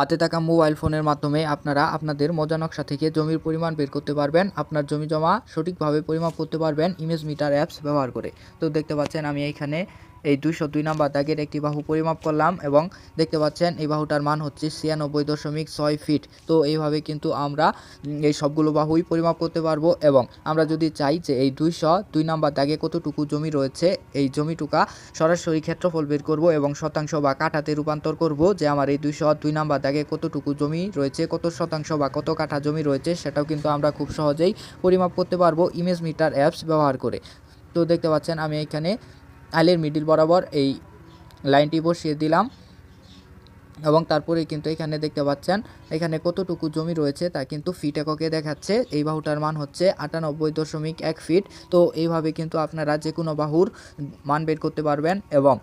হাতে থাকা মোবাইল ফোনের মাধ্যমে আপনারা আপনাদের মজা নকশা থেকে জমির পরিমাণ বের করতে পারবেন। আপনার জমি জমা সঠিকভাবে পরিমাপ করতে পারবেন। ইমেজ মিটার অ্যাপস ব্যবহার করে। তো দেখতে পাচ্ছেন আমি এইখানে এই দুইশো দুই নাম্বার দাগের একটি বাহু পরিমাপ করলাম এবং দেখতে পাচ্ছেন এই বাহুটার মান হচ্ছে ছিয়ানব্বই দশমিক ছয় ফিট। তো এইভাবে কিন্তু আমরা এই সবগুলো বাহুই পরিমাপ করতে পারব এবং আমরা যদি চাই যে এই দুইশো দুই নাম্বার দাগে কতটুকু জমি রয়েছে, এই জমিটুকা সরাসরি ক্ষেত্রফল বের করব এবং শতাংশ বা কাঠাতে রূপান্তর করব যে আমার এই দুইশো দুই নাম্বার দাগে কতটুকু জমি রয়েছে, কত শতাংশ বা কত কাঠা জমি রয়েছে, সেটাও কিন্তু আমরা খুব সহজেই পরিমাপ করতে পারব ইমেজ মিটার অ্যাপস ব্যবহার করে। তো দেখতে পাচ্ছেন আমি এখানে আইলের মিডিল বরাবর এই লাইনটি বসিয়ে দিলাম। এবং তারপরে কিন্তু এখানে দেখতে পাচ্ছেন, এখানে কতটুকু জমি রয়েছে তা কিন্তু ফিট এককে দেখাচ্ছে। এই বাহুটার মান হচ্ছে আটানব্বই দশমিক এক ফিট তো এইভাবে কিন্তু আপনারা যে কোনো বাহুর মান বের করতে পারবেন এবং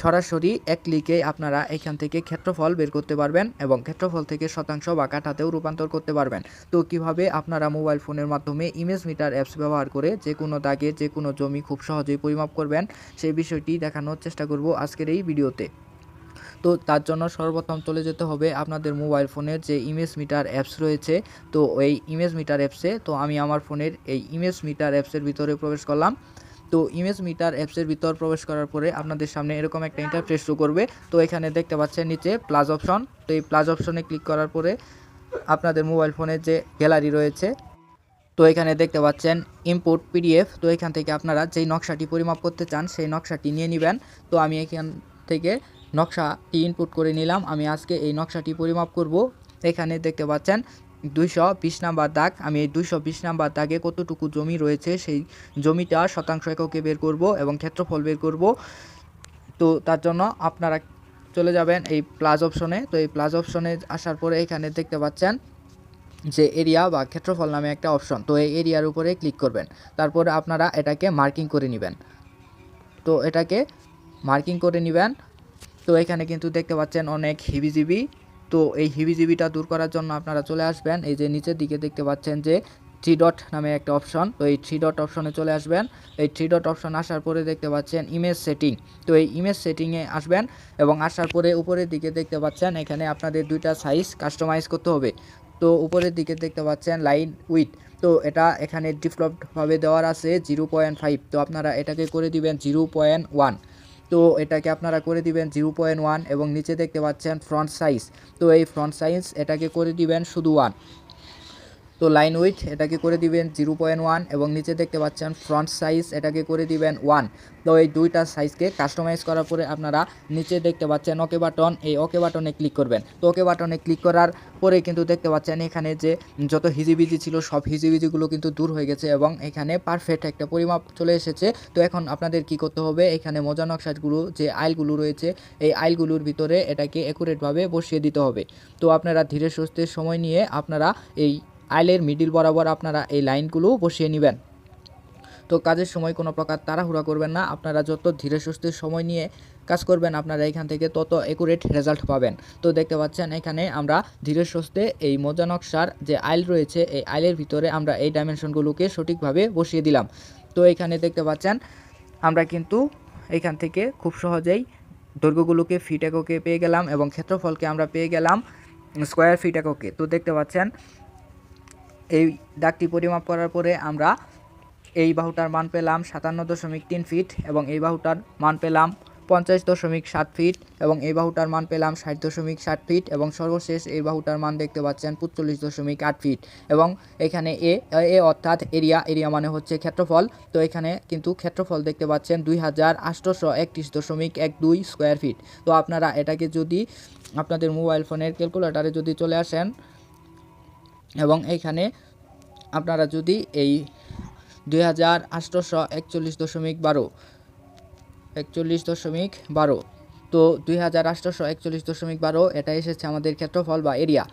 সরাসরি এক ক্লিকে আপনারা এখান থেকে ক্ষেত্রফল বের করতে পারবেন এবং ক্ষেত্রফল থেকে শতাংশ বা কাঠাতেও রূপান্তর করতে পারবেন। তো কীভাবে আপনারা মোবাইল ফোনের মাধ্যমে ইমেজ মিটার অ্যাপস ব্যবহার করে যে কোনো দাগে যে কোনো জমি খুব সহজেই পরিমাপ করবেন সেই বিষয়টি দেখানোর চেষ্টা করব আজকের এই ভিডিওতে। তো তার জন্য সর্বপ্রথম চলে যেতে হবে আপনাদের মোবাইল ফোনের যে ইমেজ মিটার অ্যাপস রয়েছে। তো এই ইমেজ মিটার অ্যাপসে তো আমি আমার ফোনের এই ইমেজ মিটার অ্যাপসের ভিতরে প্রবেশ করলাম। তো ইমেজ মিটার অ্যাপসের ভিতর প্রবেশ করার পরে আপনাদের সামনে এরকম একটা ইন্টারফেস শো করবে। তো এখানে দেখতে পাচ্ছেন নিচে প্লাস অপশন তো এই প্লাস অপশনে ক্লিক করার পরে আপনাদের মোবাইল ফোনের যে গ্যালারি রয়েছে, তো এখানে দেখতে পাচ্ছেন ইম্পোর্ট পিডিএফ তো এখান থেকে আপনারা যেই নকশাটি পরিমাপ করতে চান, সেই নকশাটি নিয়ে নেবেন। তো আমি এখান থেকে নকশাটি ইনপুট করে নিলাম। আমি আজকে এই নকশাটি পরিমাপ করব। এখানে দেখতে পাচ্ছেন দুইশো বিশ নাম্বার দাগ। আমি এই দুইশো বিশ নাম্বার দাগে কতটুকু জমি রয়েছে, সেই জমিটা শতাংশ এককে বের করব এবং ক্ষেত্রফল বের করব। তো তার জন্য আপনারা চলে যাবেন এই প্লাস অপশনে। তো এই প্লাস অপশনে আসার পরে এখানে দেখতে পাচ্ছেন যে এরিয়া বা ক্ষেত্রফল নামে একটা অপশন। তো এই এরিয়ার উপরে ক্লিক করবেন। তারপরে আপনারা এটাকে মার্কিং করে নেবেন। তো এটাকে মার্কিং করে নেবেন। তো এখানে কিন্তু দেখতে পাচ্ছেন অনেক হিবিজিবি তো এই হিবিজিবিটা দূর করার জন্য আপনারা চলে আসবেন। এই যে নিচের দিকে দেখতে পাচ্ছেন যে থ্রি ডট নামে একটা অপশন তো এই থ্রি ডট অপশনে চলে আসবেন। এই থ্রি ডট অপশন আসার পরে দেখতে পাচ্ছেন ইমেজ সেটিং তো এই ইমেজ সেটিংয়ে আসবেন এবং আসার পরে উপরের দিকে দেখতে পাচ্ছেন এখানে আপনাদের দুইটা সাইজ কাস্টমাইজ করতে হবে। তো উপরের দিকে দেখতে পাচ্ছেন লাইন উইথ তো এটা এখানে ডিফলপভাবে দেওয়ার আছে জিরো পয়েন্ট ফাইভ তো আপনারা এটাকে করে দিবেন জিরো পয়েন্ট ওয়ান তো এটাকে আপনারা করে দিবেন জিরো পয়েন্ট ওয়ান এবং নিচে দেখতে পাচ্ছেন ফ্রন্ট সাইজ তো এই ফ্রন্ট সাইজ এটাকে করে দিবেন শুধু ওয়ান তো লাইন উইথ এটাকে করে দিবেন জিরো পয়েন্ট ওয়ান এবং নিচে দেখতে পাচ্ছেন ফ্রন্ট সাইজ এটাকে করে দিবেন ওয়ান তো এই দুইটা সাইজকে কাস্টমাইজ করার পরে আপনারা নিচে দেখতে পাচ্ছেন ওকে বাটন এই ওকে বাটনে ক্লিক করবেন। তো ওকে বাটনে ক্লিক করার পরে কিন্তু দেখতে পাচ্ছেন এখানে যে যত হিজিবিজি ছিল, সব হিজিবিজিগুলো কিন্তু দূর হয়ে গেছে এবং এখানে পারফেক্ট একটা পরিমাপ চলে এসেছে। তো এখন আপনাদের কি করতে হবে, এখানে মজা নকশাগুলো যে আইলগুলো রয়েছে, এই আইলগুলোর ভিতরে এটাকে অ্যাকুরেটভাবে বসিয়ে দিতে হবে। তো আপনারা ধীরে সুস্থে সময় নিয়ে আপনারা এই আইলের মিডিল বরাবর আপনারা এই লাইনগুলো বসিয়ে নেবেন। তো কাজের সময় কোনো প্রকার তাড়াহুড়া করবেন না, আপনারা যত ধীরে সুস্থে সময় নিয়ে কাজ করবেন, আপনারা এখান থেকে তত একুরেট রেজাল্ট পাবেন। তো দেখতে পাচ্ছেন এখানে আমরা ধীরে সুস্থে এই মোজা নকশার যে আইল রয়েছে, এই আইলের ভিতরে আমরা এই ডাইমেনশনগুলোকে সঠিকভাবে বসিয়ে দিলাম। তো এখানে দেখতে পাচ্ছেন, আমরা কিন্তু এখান থেকে খুব সহজেই দৈর্ঘ্যগুলোকে ফিট এককে পেয়ে গেলাম এবং ক্ষেত্রফলকে আমরা পেয়ে গেলাম স্কোয়ার ফিট এককে। তো দেখতে পাচ্ছেন এই দাগটি পরিমাপ করার পরে আমরা এই বাহুটার মান পেলাম সাতান্ন দশমিক তিন ফিট এবং এই বাহুটার মান পেলাম পঞ্চাশ দশমিক সাত ফিট এবং এই বাহুটার মান পেলাম ষাট দশমিক ষাট ফিট এবং সর্বশেষ এই বাহুটার মান দেখতে পাচ্ছেন পঁচল্লিশ দশমিক আট ফিট এবং এখানে এ এ অর্থাৎ এরিয়া এরিয়া মানে হচ্ছে ক্ষেত্রফল। তো এখানে কিন্তু ক্ষেত্রফল দেখতে পাচ্ছেন দুই হাজার আটশোশো একত্রিশ দশমিক এক দুই স্কোয়ার ফিট। তো আপনারা এটাকে যদি আপনাদের মোবাইল ফোনের ক্যালকুলেটারে যদি চলে আসেন এবং এইখানে আপনারা যদি এই দুই হাজার আটশোশো একচল্লিশ দশমিক বারো, একচল্লিশ দশমিক বারো, তো দুই হাজার আটশোশো একচল্লিশ দশমিক বারো এটা এসেছে আমাদের ক্ষেত্রফল বা এরিয়া।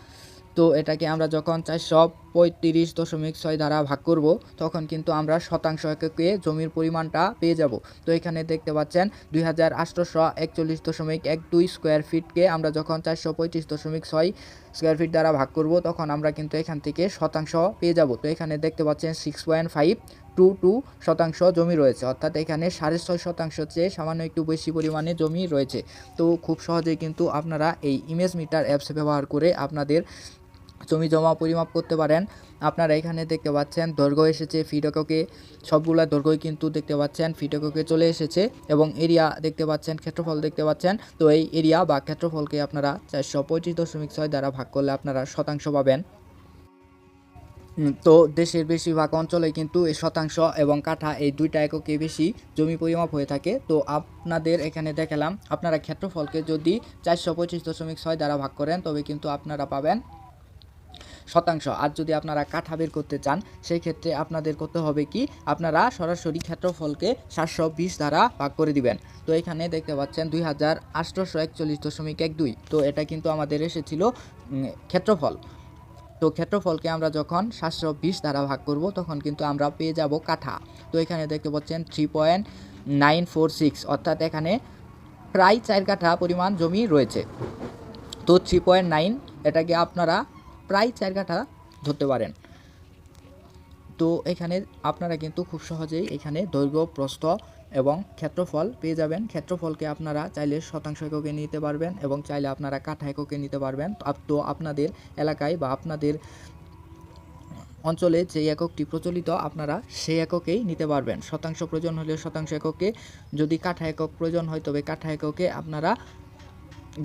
তো এটাকে আমরা যখন চারশো পঁয়ত্রিশ দশমিক ছয় দ্বারা ভাগ করব, তখন কিন্তু আমরা শতাংশ এককে জমির পরিমাণটা পেয়ে যাব। তো এখানে দেখতে পাচ্ছেন দুই হাজার আটশোশো একচল্লিশ দশমিক এক দুই স্কোয়ার ফিটকে আমরা যখন চারশো পঁয়ত্রিশ দশমিক ছয় স্কোয়ার ফিট দ্বারা ভাগ করব, তখন আমরা কিন্তু এখান থেকে শতাংশ পেয়ে যাব। তো এখানে দেখতে পাচ্ছেন six point five two two শতাংশ জমি রয়েছে, অর্থাৎ এখানে সাড়ে ছয় শতাংশ চেয়ে সামান্য একটু বেশি পরিমাণে জমি রয়েছে। তো খুব সহজেই কিন্তু আপনারা এই ইমেজ মিটার অ্যাপস ব্যবহার করে আপনাদের জমি জমা পরিমাপ করতে পারেন। আপনারা এখানে দেখতে পাচ্ছেন দৈর্ঘ্য এসেছে ফিট এককে সবগুলা দৈর্ঘ্যই কিন্তু দেখতে পাচ্ছেন ফিট এককে চলে এসেছে এবং এরিয়া দেখতে পাচ্ছেন, ক্ষেত্রফল দেখতে পাচ্ছেন। তো এই এরিয়া বা ক্ষেত্রফলকে আপনারা চারশো পঁয়ত্রিশ দশমিক ছয় দ্বারা ভাগ করলে আপনারা শতাংশ পাবেন। তো দেশের বেশিরভাগ অঞ্চলে কিন্তু এই শতাংশ এবং কাঠা এই দুইটা এককে বেশি জমি পরিমাপ হয়ে থাকে। তো আপনাদের এখানে দেখালাম, আপনারা ক্ষেত্রফলকে যদি চারশো পঁচিশ দশমিক ছয় দ্বারা ভাগ করেন, তবে কিন্তু আপনারা পাবেন শতাংশ। আর যদি আপনারা কাঠা বের করতে চান, সেই ক্ষেত্রে আপনাদের করতে হবে কি? আপনারা সরাসরি ক্ষেত্রফলকে সাতশো বিশ দ্বারা ভাগ করে দিবেন। তো এখানে দেখতে পাচ্ছেন দুই হাজার আটশোশো একচল্লিশ দশমিক এক দুই। তো এটা কিন্তু আমাদের এসেছিল ক্ষেত্রফল। তো ক্ষেত্রফলকে আমরা যখন সাতশো বিশ দ্বারা ভাগ করব, তখন কিন্তু আমরা পেয়ে যাব কাঠা তো এখানে দেখতে পাচ্ছেন three point nine four six অর্থাৎ এখানে প্রায় চার কাঠা পরিমাণ জমি রয়েছে। তো থ্রি পয়েন্ট নাইন এটাকে আপনারা প্রায় চার কাঠা ধরতে পারেন। তো এখানে আপনারা কিন্তু খুব সহজেই এখানে দৈর্ঘ্য, প্রস্থ এবং ক্ষেত্রফল পেয়ে যাবেন। ক্ষেত্রফলকে আপনারা চাইলে শতাংশ এককে নিতে পারবেন এবং চাইলে আপনারা কাঠা এককে নিতে পারবেন। তো আপনাদের এলাকায় বা আপনাদের অঞ্চলে যে এককটি প্রচলিত, আপনারা সেই এককেই নিতে পারবেন। শতাংশ প্রয়োজন হলে শতাংশ এককে। যদি কাঠা একক প্রয়োজন হয়, তবে কাঠা এককে আপনারা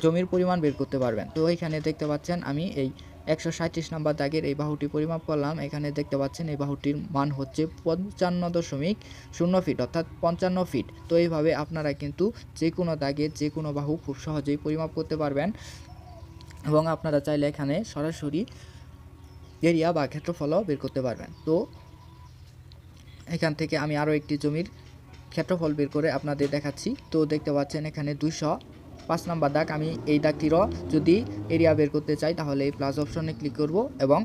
জমির পরিমাণ বের করতে পারবেন। তো এখানে দেখতে পাচ্ছেন আমি এই একশো সাঁত্রিশ নাম্বার দাগের এই বাহুটি পরিমাপ করলাম। এখানে দেখতে পাচ্ছেন এই বাহুটির মান হচ্ছে পঞ্চান্ন দশমিক শূন্য ফিট, অর্থাৎ পঞ্চান্ন ফিট। তো এইভাবে আপনারা কিন্তু যে কোনো দাগের যে কোনো বাহু খুব সহজেই পরিমাপ করতে পারবেন এবং আপনারা চাইলে এখানে সরাসরি এরিয়া বা ক্ষেত্রফলও বের করতে পারবেন। তো এখান থেকে আমি আরও একটি জমির ক্ষেত্রফল বের করে আপনাদের দেখাচ্ছি। তো দেখতে পাচ্ছেন এখানে দুইশো পাঁচ নাম্বার দাগ, আমি এই দাগটিরও যদি এরিয়া বের করতে চাই, তাহলে এই প্লাস অপশনে ক্লিক করব এবং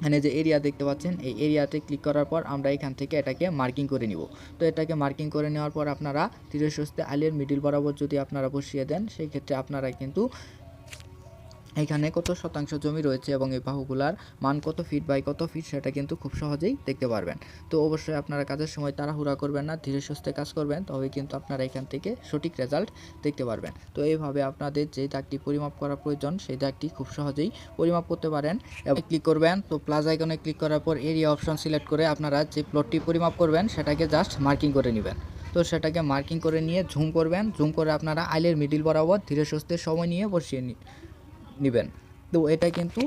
এখানে যে এরিয়া দেখতে পাচ্ছেন, এই এরিয়াতে ক্লিক করার পর আমরা এখান থেকে এটাকে মার্কিং করে নিব। তো এটাকে মার্কিং করে নেওয়ার পর আপনারা তীরস্বস্তে আলিয়ার মিডিল বরাবর যদি আপনারা বসিয়ে দেন, সেই ক্ষেত্রে আপনারা কিন্তু এখানে কত শতাংশ জমি রয়েছে এবং এই বাহুগুলার মান কত ফিট বাই কত ফিট সেটা কিন্তু খুব সহজেই দেখতে পারবেন। তো অবশ্যই আপনারা কাজের সময় তাড়াহুড়া করবেন না, ধীরে সুস্থে কাজ করবেন, তবে কিন্তু আপনারা এখান থেকে সঠিক রেজাল্ট দেখতে পারবেন। তো এইভাবে আপনাদের যে দাগটি পরিমাপ করা প্রয়োজন, সেই দাগটি খুব সহজেই পরিমাপ করতে পারেন এবং ক্লিক করবেন। তো প্লাস আইকনে ক্লিক করার পর এরিয়া অপশন সিলেক্ট করে আপনারা যে প্লটটি পরিমাপ করবেন, সেটাকে জাস্ট মার্কিং করে নেবেন। তো সেটাকে মার্কিং করে নিয়ে ঝুম করবেন ঝুম করে আপনারা আইলের মিডিল বরাবর ধীরে সুস্থে সময় নিয়ে বসিয়ে নি- নেবেন। তো এটা কিন্তু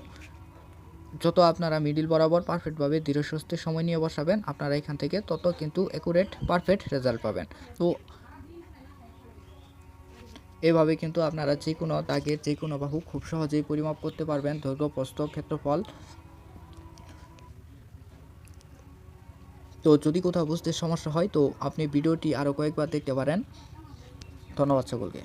যত আপনারা মিডিল বরাবর পারফেক্টভাবে সুস্থে সময় নিয়ে বসাবেন, আপনারা এখান থেকে তত কিন্তু অ্যাকুরেট পারফেক্ট রেজাল্ট পাবেন। তো এভাবে কিন্তু আপনারা যে কোনো দাগের যে কোনো বাহু খুব সহজেই পরিমাপ করতে পারবেন। দৈর্ঘ্য, প্রস্থ, ক্ষেত্রফল। তো যদি কোথাও বুঝতে সমস্যা হয়, তো আপনি ভিডিওটি আরও কয়েকবার দেখতে পারেন। ধন্যবাদ সকলকে।